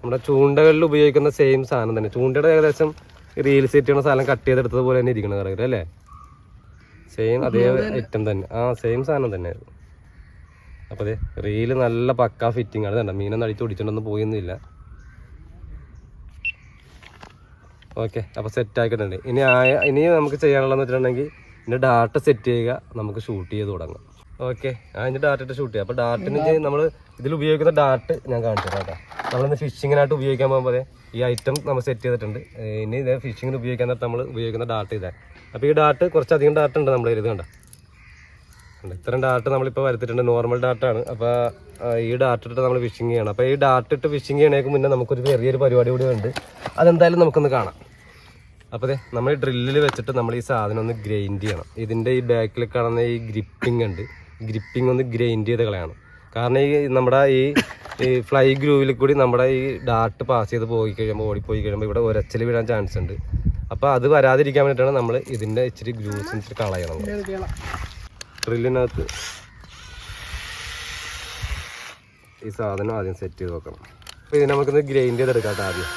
നമ്മുടെ ചൂണ്ടകളിൽ ഉപയോഗിക്കുന്ന സെയിം സാധനം തന്നെ. ചൂണ്ടയുടെ ഏകദേശം റീൽ സെറ്റ് ചെയ്യുന്ന സാധനം കട്ട് ചെയ്തെടുത്തത് പോലെ തന്നെ ഇരിക്കണം. കറക്റ്റ് അല്ലേ? സെയിം അതേ ഐറ്റം തന്നെ. ആ സെയിം സാധനം തന്നെ. അപ്പോൾ അതെ റീൽ നല്ല പക്ക ഫിറ്റിംഗ് ആണ്. കണ്ട? മീനൊന്നും അടിച്ച് ഓടിച്ചിട്ടൊന്നും പോയൊന്നുമില്ല. ഓക്കെ അപ്പോൾ സെറ്റ് ആക്കിയിട്ടുണ്ട് ഇനി ആയ ഇനി നമുക്ക് ചെയ്യാനുള്ളതെന്ന് വെച്ചിട്ടുണ്ടെങ്കിൽ ഇതിന്റെ ഡാർട്ട് സെറ്റ് ചെയ്യുക നമുക്ക് ഷൂട്ട് ചെയ്ത് തുടങ്ങാം. ഓക്കെ അതിന്റെ ഇട്ട് ഷൂട്ട് ചെയ്യാം. അപ്പോൾ ഡാർട്ടിന് നമ്മൾ ഇതിൽ ഉപയോഗിക്കുന്ന ഡാർട്ട് ഞാൻ കാണിച്ചു തരാം കേട്ടോ. നമ്മളിന്ന് ഫിഷിങ്ങിനായിട്ട് ഉപയോഗിക്കാൻ പോകുമ്പോൾ ഈ ഐറ്റം നമ്മൾ സെറ്റ് ചെയ്തിട്ടുണ്ട്. ഇനി ഇത് ഫിഷിങ്ങിന് ഉപയോഗിക്കാൻ നേരത്തെ നമ്മൾ ഉപയോഗിക്കുന്ന ഡാർട്ട് ഇതാണ് അപ്പോൾ ഈ ഡാർട്ട് കുറച്ചധികം ഡാർട്ട് ഉണ്ട് നമ്മൾ ഇത് കണ്ട. ഇത്രയും ഡാർട്ട് നമ്മളിപ്പോൾ വരുത്തിയിട്ടുണ്ട്. നോർമൽ ഡാർട്ടാണ് അപ്പോൾ ഈ ഡാർട്ട് ഇട്ട് നമ്മൾ ഫിഷിങ് ചെയ്യണം. അപ്പോൾ ഈ ഡാർട്ട് ഇട്ട് ഫിഷിങ് ചെയ്യണേക്ക് മുന്നേ നമുക്കൊരു ചെറിയൊരു പരിപാടി കൂടി ഉണ്ട്. അതെന്തായാലും നമുക്കൊന്ന് കാണാം. അപ്പോൾ അതെ നമ്മൾ ഡ്രില്ലിൽ വെച്ചിട്ട് നമ്മൾ ഈ സാധനം ഒന്ന് ഗ്രൈൻഡ് ചെയ്യണം. ഇതിന്റെ ഈ ബാക്കിൽ കാണുന്ന ഈ ഗ്രിപ്പിംഗ് ഉണ്ട്. ഗ്രിപ്പിംഗ് ഒന്ന് ഗ്രൈൻഡ് ചെയ്ത് കളയണം. കാരണം ഈ നമ്മുടെ ഈ ഈ ഫ്ലൈ ഗ്രൂവിൽ കൂടി നമ്മുടെ ഈ ഡാർട്ട് പാസ് ചെയ്ത് പോയി കഴിയുമ്പോൾ ഓടിപ്പോയി കഴിയുമ്പോൾ ഇവിടെ ഒരച്ചൽ വീഴാൻ ചാൻസ് ഉണ്ട്. അപ്പോൾ അത് വരാതിരിക്കാൻ വേണ്ടിയിട്ടാണ് നമ്മൾ ഇതിന്റെ ഇച്ചിരി ഗ്രൂസ് ഇച്ചിരി കളയണം ഡ്രില്ലിനകത്ത് ഈ സാധനം ആദ്യം സെറ്റ് ചെയ്ത് നോക്കണം അപ്പോൾ ഇത് നമുക്കൊന്ന് ഗ്രൈൻഡ് ചെയ്തെടുക്കാം ആദ്യം.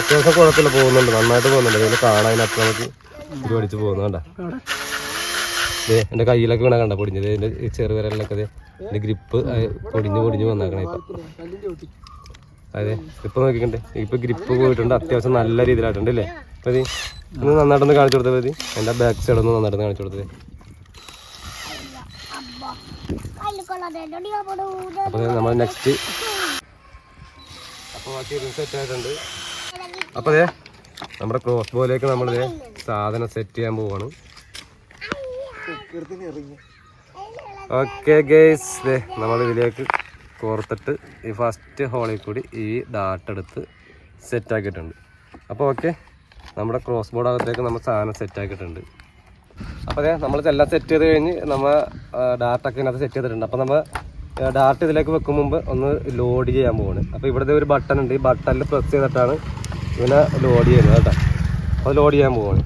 അത്യാവശ്യം കുഴപ്പമില്ല പോകുന്നുണ്ട്. നന്നായിട്ട് പോകുന്നുണ്ട്. ഇതിൽ കാണാനത്ര നമുക്ക് ഇത് പഠിച്ച് പോകുന്നുണ്ട എന്റെ കയ്യിലൊക്കെ വീണ കണ്ട പൊടിഞ്ഞത്? എന്റെ ചെറുവിരലിലൊക്കെ ഇതിന്റെ ഗ്രിപ്പ് പൊടിഞ്ഞ് പൊടിഞ്ഞ് വന്നേക്കണേ ഇപ്പം. അതെ. ഇപ്പൊ നോക്കിക്കണ്ടേ. ഇപ്പൊ ഗ്രിപ്പ് പോയിട്ടുണ്ട്. അത്യാവശ്യം നല്ല രീതിയിലായിട്ടുണ്ട് അല്ലേ? മതി ഒന്ന് നന്നായിട്ടൊന്ന് കാണിച്ചു കൊടുത്തത് പതി എന്റെ ബാക്ക് സൈഡ് ഒന്ന് നന്നായിട്ട് കാണിച്ചു കൊടുത്തത് അപ്പോൾ നമ്മൾ നെക്സ്റ്റ് അപ്പോൾ ബാക്കി സെറ്റ് ആയിട്ടുണ്ട്. അപ്പോൾ അതെ നമ്മുടെ ക്രോസ് ബോയിലേക്ക് നമ്മൾ സാധനം സെറ്റ് ചെയ്യാൻ പോവാണ്. ഓക്കെ ഗേസ് നമ്മൾ ഇതിലേക്ക് കോർത്തിട്ട് ഈ ഫസ്റ്റ് ഹോളിൽ കൂടി ഈ ഡാട്ട് എടുത്ത് സെറ്റ് ആക്കിയിട്ടുണ്ട്. അപ്പോൾ ഓക്കെ നമ്മുടെ ക്രോസ് ബോർഡ് അകത്തേക്ക് നമ്മൾ സാധനം സെറ്റാക്കിയിട്ടുണ്ട് അപ്പോൾ അതെ നമ്മൾ എല്ലാം സെറ്റ് ചെയ്ത് കഴിഞ്ഞ് നമ്മൾ ഡാർട്ടൊക്കെ ഇതിനകത്ത് സെറ്റ് ചെയ്തിട്ടുണ്ട്. അപ്പോൾ നമ്മൾ ഡാർട്ട് ഇതിലേക്ക് വെക്കും മുമ്പ് ഒന്ന് ലോഡ് ചെയ്യാൻ പോവാണ്. അപ്പോൾ ഇവിടുത്തെ ഒരു ബട്ടൺ ഉണ്ട്. ഈ ബട്ടണിൽ പ്രസ് ചെയ്തിട്ടാണ് ഇതിനെ ലോഡ് ചെയ്യുന്നത് കേട്ടോ. അപ്പോൾ ലോഡ് ചെയ്യാൻ പോവാണ്.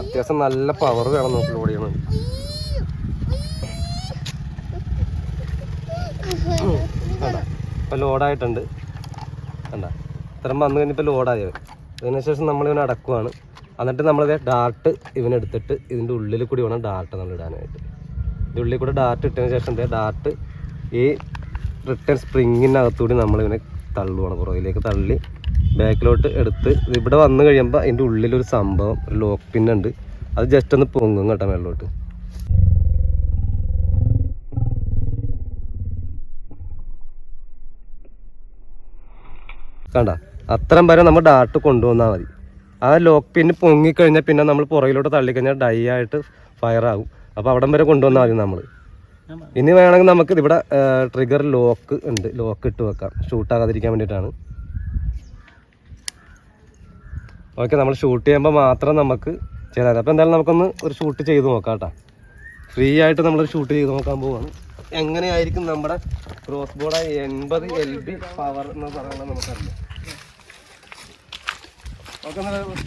അത്യാവശ്യം നല്ല പവർ വേണം നമുക്ക് ലോഡ് ചെയ്യണം ഇപ്പം ലോഡായിട്ടുണ്ട്. കണ്ട? ഇത്രയും വന്നു കഴിഞ്ഞപ്പോൾ ലോഡായത്. അതിനുശേഷം നമ്മൾ ഇവനെ അടക്കുവാണ്. എന്നിട്ട് നമ്മളിത് ഡാർട്ട് ഇവനെടുത്തിട്ട് ഇതിന്റെ ഉള്ളിൽ കൂടി വേണം ഡാർട്ട് നമ്മൾ ഇടാനായിട്ട്. ഇതിന്റെ ഉള്ളിൽ കൂടെ ഡാർട്ട് ഇട്ടതിന് ശേഷം ദേ ഡാർട്ട് ഈ റിട്ടേൺ സ്പ്രിങ്ങിനകത്തുകൂടി നമ്മളിവനെ തള്ളുവാണ് പുറകിലേക്ക് തള്ളി ബാക്കിലോട്ട് എടുത്ത് ഇവിടെ വന്നു കഴിയുമ്പോൾ അതിന്റെ ഉള്ളിലൊരു സംഭവം ഒരു ലോക്ക് പിന്നുണ്ട് അത് ജസ്റ്റ് ഒന്ന് പൊങ്ങും കേട്ടോ മേളിലോട്ട്. കണ്ട? അത്രയും വരെ നമ്മൾ ഡാട്ട് കൊണ്ടുവന്നാൽ മതി. ആ ലോക്ക് പിന്ന് പൊങ്ങിക്കഴിഞ്ഞാൽ പിന്നെ നമ്മൾ പുറകിലോട്ട് തള്ളിക്കഴിഞ്ഞാൽ ഡൈ ആയിട്ട് ഫയർ ആകും. അപ്പോൾ അവിടം വരെ കൊണ്ടുവന്നാൽ മതി നമ്മൾ ഇനി വേണമെങ്കിൽ നമുക്ക് ഇവിടെ ട്രിഗർ ലോക്ക് ഉണ്ട്. ലോക്ക് ഇട്ട് വെക്കാം. ഷൂട്ടാകാതിരിക്കാൻ വേണ്ടിയിട്ടാണ്. ഓക്കെ നമ്മൾ ഷൂട്ട് ചെയ്യുമ്പോൾ മാത്രം നമുക്ക് ചെയ്താൽ അപ്പോൾ എന്തായാലും നമുക്കൊന്ന് ഒരു ഷൂട്ട് ചെയ്ത് നോക്കാം കേട്ടോ. ഫ്രീ ആയിട്ട് നമ്മളൊരു ഷൂട്ട് ചെയ്ത് നോക്കാൻ പോവാണ്. എങ്ങനെയായിരിക്കും നമ്മുടെ ക്രോസ് ബോർഡ് എൺപത് എൽ ബി പവർ എന്ന് പറയുന്നത് നമുക്കറിയാം. ഓക്കെ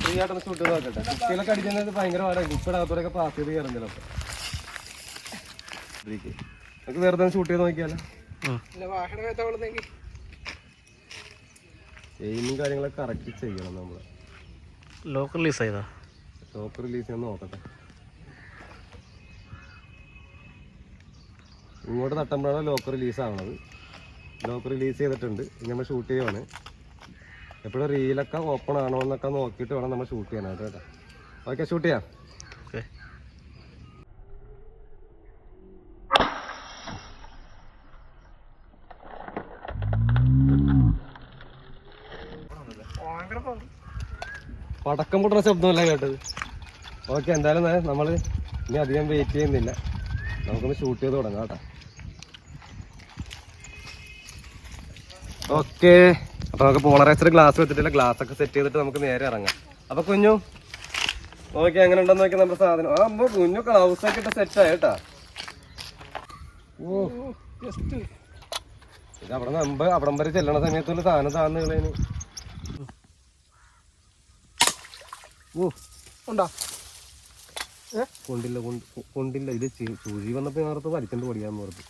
ഫ്രീ ആയിട്ടൊന്ന് ഷൂട്ട് ചെയ്ത് നോക്കട്ടെ കുട്ടികളൊക്കെ അടിക്കുന്നത് ഭയങ്കര പാടായിരിക്കും ഇപ്പോൾ പാസ് ചെയ്ത് കയറുന്നില്ല നമുക്ക് വെറുതെ ഷൂട്ട് ചെയ്ത് നോക്കിയാലോ? എയിമും കാര്യങ്ങളൊക്കെ കറക്റ്റ് ചെയ്യണം നമ്മൾ ലോക്ക് റിലീസ് ചെയ്താ ലോക്ക് റിലീസ് ചെയ്യാൻ നോക്കട്ടെ. ഇങ്ങോട്ട് തട്ടുമ്പോഴാണ് ലോക്ക് റിലീസ് ആവണത്. ലോക്ക് റിലീസ് ചെയ്തിട്ടുണ്ട്. ഇനി നമ്മൾ ഷൂട്ട് ചെയ്യുവാണ്. എപ്പോഴും റീലൊക്കെ ഓപ്പൺ ആണോ എന്നൊക്കെ നോക്കിയിട്ട് വേണം നമ്മൾ ഷൂട്ട് ചെയ്യാനായിട്ട് കേട്ടോ. ഓക്കെ ഷൂട്ട് ചെയ്യാം. പടക്കം പൊട്ടുന്ന ശബ്ദമല്ല കേട്ടത്. ഓക്കെ എന്തായാലും നമ്മൾ ഇനി അധികം വെയിറ്റ് ചെയ്യുന്നില്ല. നമുക്കൊന്ന് ഷൂട്ട് ചെയ്ത് തുടങ്ങാം കേട്ടോ. ഓക്കെ അപ്പൊ നമുക്ക് പോളറൈസർ ഗ്ലാസ് വെച്ചിട്ടില്ല ഗ്ലാസ് ഒക്കെ സെറ്റ് ചെയ്തിട്ട് നമുക്ക് നേരെ ഇറങ്ങാം. അപ്പൊ കുഞ്ഞു ഓക്കെ എങ്ങനെ ഉണ്ടെന്ന് നോക്കി നമ്മുടെ സാധനം. ആ അമ്മ കുഞ്ഞു ഗ്ലൗസ് ഒക്കെ ഇട്ട് സെറ്റ് ആയി കേട്ടാ. ഓ ജസ്റ്റ് ഇത് അവിടെ നമ്പ് അവിടം വരെ ചെല്ലണ സമയത്തുള്ള സാധനം താന്ന് കളയുന്നു ഓ ഉണ്ടോ? ഏ? കൊണ്ടില്ല കൊണ്ട് കൊണ്ടില്ല. ഇത് ചൂഴി വന്നപ്പോ നേരത്തെ വലിച്ചോണ്ട് പൊടിയാന്ന് ഓർത്ത്.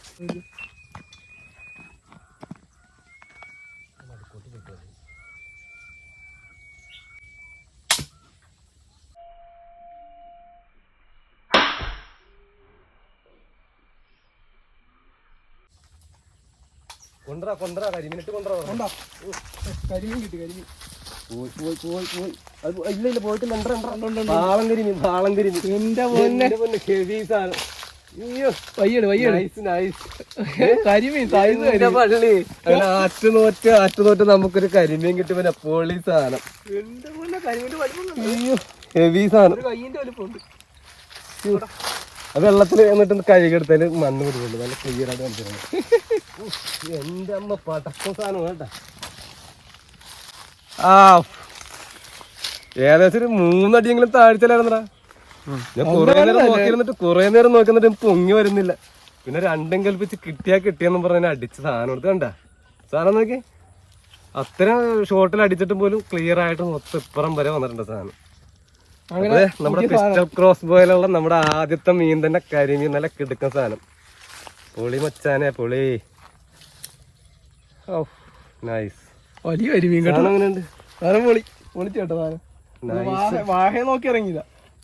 കൊണ്ടറാ കൊണ്ടറാ കരിമിനിട്ട് കൊണ്ടറാ കരിമീൻ കിട്ടി കരിമീൻ. പോയി പോയി പോയി പോയി. അത് ഇല്ല ഇല്ല പോയിട്ടില്ല. രണ്ടര രണ്ടര പാളം കരിമീൻ പാളം കരിമീൻ. എന്റെ പൊന്ന്. ഹെവി സാധനം. ആറ്റുനോറ്റ് നമുക്കൊരു കരിമീൻ കിട്ടി. പിന്നെ പൊളി സാധനം. ഹെവി സാധനം. വെള്ളത്തിൽ എന്നിട്ട് കഴുകെടുത്താൽ മണ്ണ് കൊടുക്കുന്നുണ്ട് നല്ല ക്ലിയർ ആയിട്ട് കളിച്ചിരുന്നു അമ്മ പടക്കം സാധനം കേട്ടാ. ആ ഏകദേശം ഒരു മൂന്നടിയെങ്കിലും താഴ്ചയിലായിരുന്നടാ ഞാൻ കുറെ നേരം നോക്കിയിരുന്നിട്ട് കുറെ നേരം നോക്കിന്നിട്ട് പൊങ്ങി വരുന്നില്ല. പിന്നെ രണ്ടും കൽപ്പിച്ച് കിട്ടിയാ കിട്ടിയെന്നും പറഞ്ഞ അടിച്ച സാധനം എടുത്ത് കണ്ട. സാധനം നോക്കി. അത്ര ഷോട്ടിൽ അടിച്ചിട്ട് പോലും ക്ലിയർ ആയിട്ട് മൊത്തം ഇപ്പുറം വരെ വന്നിട്ടുണ്ട് സാധനം. അങ്ങനെ നമ്മുടെ പിസ്റ്റൽ ക്രോസ് ബോയിലുള്ള നമ്മുടെ ആദ്യത്തെ മീൻ തന്നെ കരിമീൻ നല്ല കിടക്കുന്ന സാധനം. പൊളി മച്ചാനെ പൊളി. നൈസ് വലിയ കേട്ടോ. സാധനം പൊളി പൊളിച്ചു കേട്ടോ സാധനം വാഹ വാഹ നോക്കി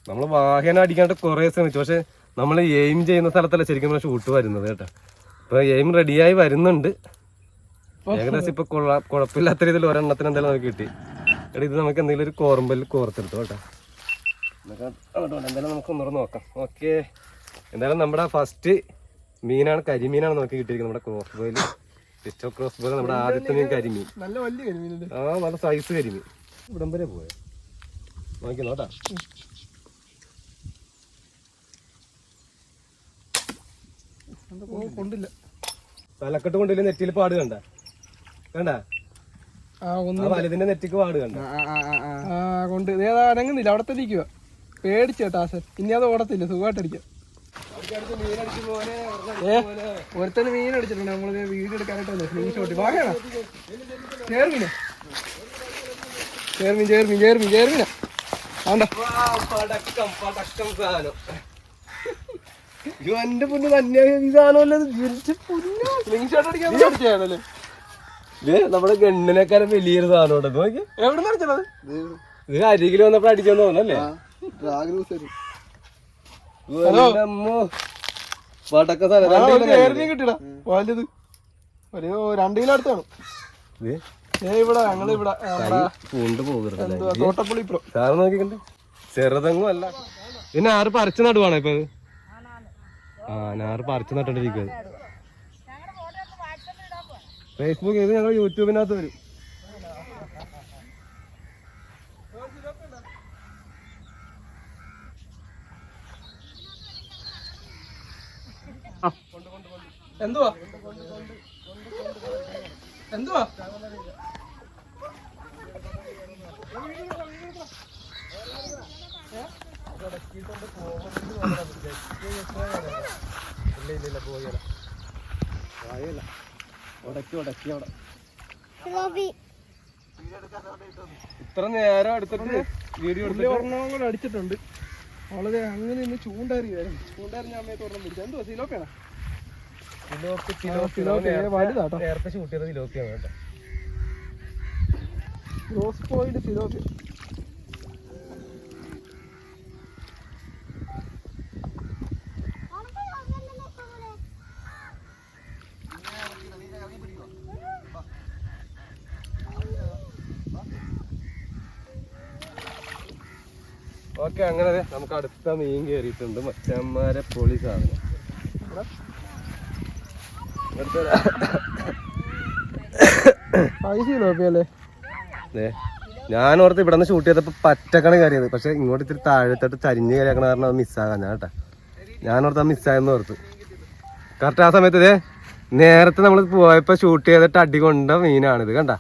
നമ്മൾ വാഹനം അടിക്കാണ്ട് കുറേ ശ്രമിച്ചു പക്ഷെ നമ്മൾ എയിം ചെയ്യുന്ന സ്ഥലത്തല്ല ശരിക്കും ഷൂട്ട് വരുന്നത് കേട്ടോ. ഇപ്പൊ എയിം റെഡിയായി വരുന്നുണ്ട്. ഏകദേശം ഇപ്പൊ കൊള്ളാ കുഴപ്പമില്ലാത്ത രീതിയിൽ ഒരെണ്ണത്തിന് എന്തായാലും നമുക്ക് കിട്ടി. എടാ ഇത് നമുക്ക് എന്തെങ്കിലും ഒരു കോർമ്പൽ കോർത്തെടുത്തു കേട്ടോ. എന്തായാലും നമുക്ക് ഒന്നുകൂടെ നോക്കാം. ഓക്കെ എന്തായാലും നമ്മുടെ ഫസ്റ്റ് മീനാണ് കരിമീനാണ് നമുക്ക് കിട്ടിയിരിക്കുന്നത്. നമ്മുടെ ക്രോസ് ബോയിൽ പിസ്റ്റോ ക്രോസ് പോലെ നമ്മുടെ ആദ്യത്തെ മീൻ കരിമീൻ. നല്ല വലിയ കരിമീനുണ്ട്. ആ നല്ല സൈസ് കരിമീൻ. ഇവിടം വരെ പോയ. നോക്കി. നോട്ടാ ഓ കൊണ്ടില്ല. തലക്കെട്ട് കൊണ്ടില്ല നെറ്റിയിൽ പാട് കണ്ട. കണ്ട? ആ ഒന്ന് ആ വലുതിന്റെ നെറ്റിക്ക് പാട് കണ്ട. ആ കൊണ്ട്. അനങ്ങുന്നില്ല. അവിടെ തന്നെ ഇരിക്കുക പേടിച്ചേട്ടാ ആശൻ ഇനി അത് ഓടത്തില്ല. സുഖമായിട്ട് അടിക്കാം ഏ ഒരുത്തന് മീൻ അടിച്ചിട്ടുണ്ട്. നമ്മൾ വീഡിയോ എടുക്കാനായിട്ട് സ്ക്രീൻ ഷോട്ട് വാങ്ങണ? ചേർമീന ചേർമീൻ ചേർമീൻ ചേർമീൻ ചേർമീന എന്റെ പൊന്ന് തന്നെ ഈ സാധനമല്ലേ ഇത്? സ്ക്രീൻ ഷോട്ട് അടിക്കാൻ ഇത് നമ്മുടെ ഗണ്ണിനേക്കാളും വലിയൊരു സാധനം ഉണ്ട് നോക്കി എവിടെ നിന്ന് അടിച്ചത്? ഇത് അരികിൽ വന്നപ്പോ അടിച്ചെന്ന് തോന്നല്ലേ പടക്ക വലുത് ഒരു രണ്ട് കിലോ അടുത്താണ്. ഇവിടെ ഞങ്ങൾ ഇവിടെ തോട്ടപ്പള്ളി നോക്കിക്കണ്ട്. ചെറുതെങ്ങും അല്ല. പിന്നെ ആറ് പറിച്ചു നടുവാണോ ഇപ്പൊ ഇത്? ആ ഞാറ് പറിച്ചു നട്ടോണ്ടിരിക്കുന്നത് ഫേസ്ബുക്ക് ഇത് ഞങ്ങൾ യൂട്യൂബിനകത്ത് വരും. എന്തുവാ? എന്തുവാ? ഉടക്കി ഉടക്കി അവിടെ റോബി ഇത്ര നേരം എടുത്തിട്ട് വീഡിയോ എടുത്തിട്ട് ഒരെണ്ണം കൂടെ അടിച്ചിട്ടുണ്ട്. വളരെ അങ്ങനെ ഇന്ന് ചൂണ്ടാരി ചൂണ്ടാരി ഞാൻ അമ്മയെ തുറന്നു പിടിച്ചു. എന്തുവാ സിലോപ്പിയാണോ? വലുതാട്ടോ. നേരത്തെ ഷൂട്ട് കേട്ടോ. പോയിന്റ് സിലോപ്പി ഓക്കെ അങ്ങനെ നമുക്ക് അടുത്ത മീൻ കയറിയിട്ടുണ്ട് മച്ചന്മാരെ പൊളി സാധനം അടുത്ത ഫൈവ് സിലോപ്പി അല്ലേ ദേ, ഞാൻ ഓർത്ത് ഇവിടെ നിന്ന് ഷൂട്ട് ചെയ്തപ്പോ പറ്റക്കണ കയറിയത് പക്ഷെ ഇങ്ങോട്ട് ഇത്തിരി താഴത്തോട്ട് ചരിഞ്ഞ് കയറിയാക്കണ കാരണം അത് മിസ്സാകാൻ ഞാൻ കേട്ടാ. ഞാൻ ഓർത്ത് അത് മിസ്സായെന്ന് ഓർത്ത്. കറക്റ്റ് ആ സമയത്ത് ഇതേ നേരത്തെ നമ്മൾ പോയപ്പോ ഷൂട്ട് ചെയ്തിട്ട് അടി കൊണ്ട മീനാണിത് കണ്ട?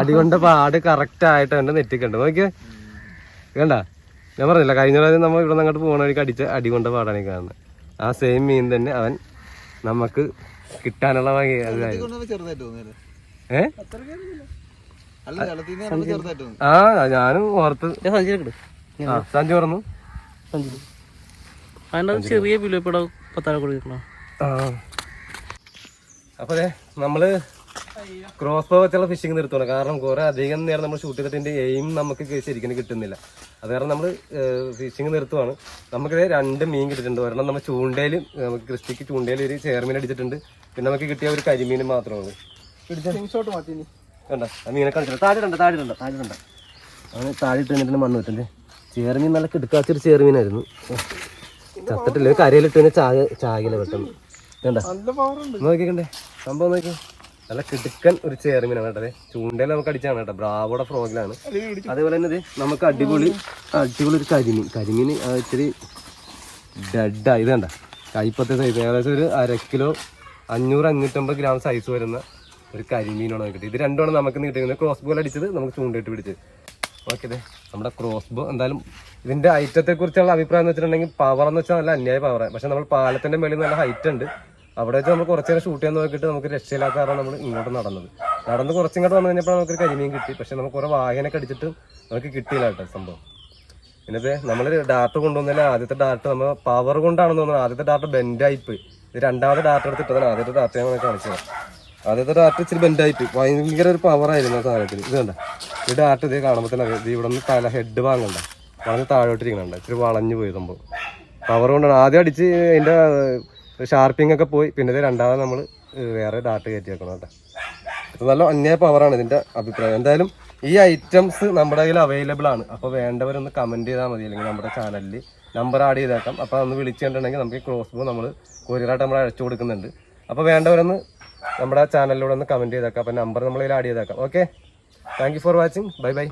അടി കൊണ്ട പാട് കറക്റ്റ് ആയിട്ട് എന്റെ നെറ്റിക്കണ്ട് നോക്കിയേ. കണ്ട? ഞാൻ പറഞ്ഞില്ല കഴിഞ്ഞ പ്രാവശ്യം നമ്മൾ ഇവിടെ നിന്ന് അങ്ങോട്ട് പോകണ വഴിക്ക് അടിച്ച അടി കൊണ്ട പാടാണ് കാണുന്നത്. ആ സെയിം മീൻ തന്നെ അവൻ നമുക്ക് കിട്ടാനുള്ള ഭംഗി ഏ? ആ ഞാനും ഓർത്ത്. സഞ്ജു പറഞ്ഞു. ചെറിയ അപ്പൊ അതെ നമ്മൾ ക്രോസ് ബോ വെച്ചുള്ള ഫിഷിംഗ് നിർത്തണം കാരണം കുറെ അധികം നേരം നമ്മൾ ഷൂട്ട് ചെയ്തിട്ട് എയിം നമുക്ക് ശരിക്കും കിട്ടുന്നില്ല. അത് കാരണം നമ്മൾ ഫിഷിംഗ് നിർത്തുവാണ്. നമുക്കിത് രണ്ട് മീൻ കിട്ടിയിട്ടുണ്ട്. ഒരെണ്ണം നമ്മൾ ചൂണ്ടയിൽ നമുക്ക് ക്രിസ്റ്റിക്ക് ചൂണ്ടയിൽ ഒരു ചെയർമീൻ അടിച്ചിട്ടുണ്ട്. പിന്നെ നമുക്ക് കിട്ടിയ ഒരു കരിമീൻ മാത്രമാണ്. ഉള്ളൂ ഷോട്ട് മാറ്റി ഇനി. കണ്ട? ആ മീനെ കളിച്ചിട്ടുണ്ട് താഴെയുണ്ട് താഴെയുണ്ട് താഴെയുണ്ട് അവന് താഴെ ഇട്ട് കഴിഞ്ഞിട്ട് മണ്ണ് വെച്ചല്ലേ ചേർമീൻ നല്ല കിടക്കാത്തൊരു ചേർമീനായിരുന്നു. ചത്തിട്ടില്ല? കരയിലിട്ട് കഴിഞ്ഞാൽ ചായ ചാകില പെട്ടെന്ന് കണ്ട? നല്ല പവറുണ്ട് നോക്കിക്കണ്ടേ? സംഭവം നോക്കി. നല്ല കിടുക്കൻ ഒരു ചേർമീനാണ് കേട്ടത് ചൂണ്ടയിൽ നമുക്ക് അടിച്ചാണ് കേട്ടോ. ബ്രാവോടെ ഫ്രോഗിലാണ്. അതേപോലെ തന്നെ നമുക്ക് അടിപൊളി അടിപൊളി ഒരു കരിമീൻ. കരിമീൻ ഇച്ചിരി ഡെഡായി ഇത് കണ്ട? കൈപ്പത്തെ സൈസ് ഏകദേശം ഒരു അര കിലോ അഞ്ഞൂറ് അഞ്ഞൂറ്റമ്പത് ഗ്രാം സൈസ് വരുന്ന ഒരു കരിമീനാണ് കിട്ടിയത് ഇത് രണ്ടുമാണ് നമുക്ക് കിട്ടിയിരുന്നത് ക്രോസ് ബോൾ അടിച്ചത്. നമുക്ക് ചൂണ്ടയിട്ട് പിടിച്ചത് ഓക്കെ ദേ. നമ്മുടെ ക്രോസ് ബോ എന്തായാലും ഇതിന്റെ ഐറ്റത്തെ കുറിച്ചുള്ള അഭിപ്രായം എന്ന് വെച്ചിട്ടുണ്ടെങ്കിൽ പവർ എന്ന് വെച്ചാൽ നല്ല അന്യായ പവറാണ് പക്ഷേ നമ്മൾ പാലത്തിന്റെ മേളിൽ നല്ല ഹൈറ്റ് ഉണ്ട്. അവിടെ വെച്ച് നമ്മൾ കുറച്ച് നേരം ഷൂട്ട് ചെയ്യാൻ നോക്കിയിട്ട് നമുക്ക് രക്ഷയില്ലാത്ത നമ്മൾ ഇങ്ങോട്ട് നടന്നത്. നടന്ന് കുറച്ചിങ്ങോട്ട് വന്നു കഴിഞ്ഞപ്പോൾ നമുക്കൊരു കരിമീൻ കിട്ടി. പക്ഷേ നമുക്ക് കുറേ വാഹനമൊക്കെ അടിച്ചിട്ട് നമുക്ക് കിട്ടിയില്ല കേട്ടോ സംഭവം. പിന്നെ നമ്മൾ ഡാർട്ട് കൊണ്ടുവന്നില്ല ആദ്യത്തെ ഡാർട്ട് നമ്മൾ പവർ കൊണ്ടാണെന്ന് തോന്നുന്നത് ആദ്യത്തെ ഡാർട്ട് ബെൻഡായിപ്പ് ഇത് രണ്ടാമത്തെ ഡാർട്ട് എടുത്തിട്ടതാണ് ആദ്യത്തെ ഡാറ്റ ഞാൻ കാണിച്ചത്. ആദ്യത്തെ ഡാറ്റ ഇച്ചിരി ബെൻഡായിട്ട് ഭയങ്കര ഒരു പവർ ആയിരുന്നു ആ സാധനത്തിന്. ഇത് കണ്ട? ഈ ഡാറ്റ ഇത് കാണുമ്പോൾ തന്നെ. ഇത് ഇവിടെ നിന്ന് തല ഹെഡ് വാങ്ങണ്ട. വളഞ്ഞ് താഴോട്ടിരിക്കണണ്ട ഇച്ചിരി വളഞ്ഞു പോയി സംഭവം. പവർ കൊണ്ടാണ്. ആദ്യം അടിച്ച് അതിന്റെ ഷാർപ്പിംഗ് ഒക്കെ പോയി. പിന്നെ രണ്ടാമത് നമ്മൾ വേറെ ഡാറ്റ കയറ്റി വെക്കണം കേട്ടോ. ഇത് നല്ല അന്യായ പവറാണ് ഇതിന്റെ അഭിപ്രായം. എന്തായാലും ഈ ഐറ്റംസ് നമ്മുടെ കയ്യിൽ അവൈലബിൾ ആണ്. അപ്പോൾ വേണ്ടവരൊന്ന് കമന്റ് ചെയ്താൽ മതി. അല്ലെങ്കിൽ നമ്മുടെ ചാനലിൽ നമ്പർ ആഡ് ചെയ്തേക്കാം. അപ്പോൾ അതൊന്ന് വിളിച്ചിട്ടുണ്ടെങ്കിൽ നമുക്ക് ക്രോസ് ബോ നമ്മൾ കൊറിയറായിട്ട് നമ്മൾ അയച്ചു കൊടുക്കുന്നുണ്ട്. അപ്പോൾ വേണ്ടവരൊന്ന് നമ്മുടെ ചാനലിലൂടെ ഒന്ന് കമന്റ് ചെയ്തേക്കാം. അപ്പോൾ നമ്പർ നമ്മൾ ഇതിൽ ആഡ് ചെയ്തേക്കാം. Okay thank for watching bye bye